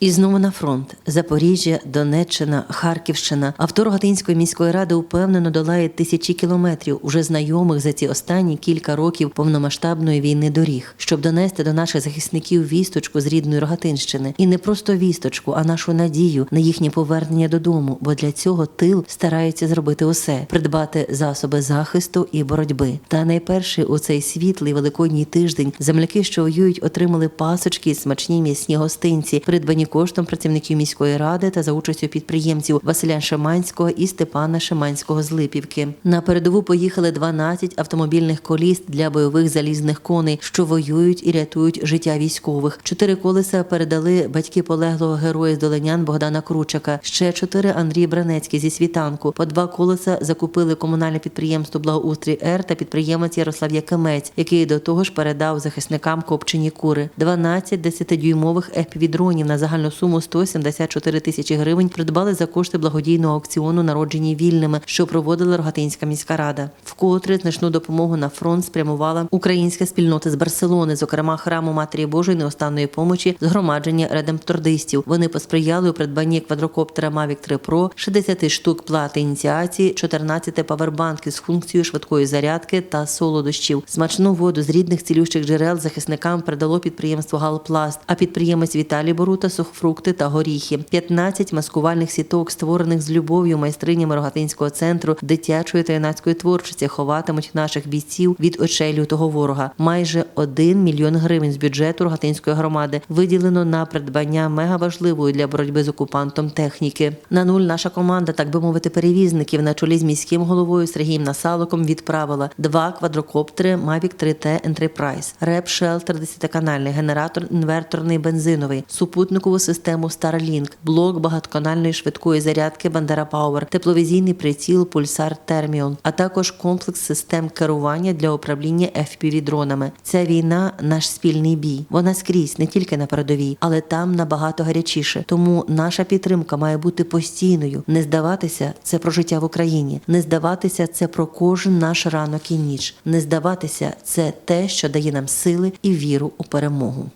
І знову на фронт Запоріжжя, Донеччина, Харківщина. Авто Рогатинської міської ради упевнено долає тисячі кілометрів, уже знайомих за ці останні кілька років повномасштабної війни доріг, щоб донести до наших захисників вісточку з рідної Рогатинщини. І не просто вісточку, а нашу надію на їхнє повернення додому. Бо для цього тил старається зробити усе придбати засоби захисту і боротьби. Та найперше у цей світлий великодній тиждень земляки, що воюють, отримали пасочки, і смачні м'ясні гостинці, придбані коштом працівників міської ради та за участю підприємців Василя Шиманського і Степана Шиманського з Липівки. На передову поїхали 12 автомобільних коліс для бойових залізних коней, що воюють і рятують життя військових. Чотири колеса передали батьки полеглого героя з Долинян Богдана Кручака. Ще чотири Андрій Бранецький зі світанку. По два колеса закупили комунальне підприємство Благоустрій Р та підприємець Ярослав Якимець, який до того ж передав захисникам копчені кури. 12 10-дюймових FPV-дронів на загальну суму 174 тисячі гривень придбали за кошти благодійного аукціону народжені вільними, що проводила Рогатинська міська рада. Вкотре значну допомогу на фронт спрямувала українська спільнота з Барселони, зокрема храму Матері Божої неостанної помочі, згромадження редемптордистів. Вони посприяли у придбанні квадрокоптера Mavic 3 Pro, 60 штук плати ініціації, 14 павербанків з функцією швидкої зарядки та солодощів. Смачну воду з рідних цілющих джерел захисникам передало підприємство Галпласт, а підприємець Віталій Борута сухофрукти та горіхи. 15 маскувальних сіток, створених з любов'ю майстринями Рогатинського центру дитячої та юнацької творчості, ховатимуть наших бійців від очей лютого ворога. Майже 1 мільйон гривень з бюджету Рогатинської громади виділено на придбання мегаважливої для боротьби з окупантом техніки. На нуль наша команда, так би мовити, перевізників на чолі з міським головою Сергієм Насаликом відправила два квадрокоптери Mavic 3T Enterprise, реп шелтер 10-канальний, генератор інверторний бензиновий, супутникову систему Starlink, блок багатоканальної швидкої зарядки Bandera Power, тепловізійний приціл Pulsar Thermion, а також комплекс систем керування для управління FPV-дронами. Ця війна наш спільний бій. Вона скрізь, не тільки на передовій, але там набагато гарячіше. Тому наша підтримка має бути постійною. Не здаватися це про життя в Україні. Не здаватися це про кожен наш ранок і ніч. Не здаватися це те, що дає нам сили і віру у перемогу.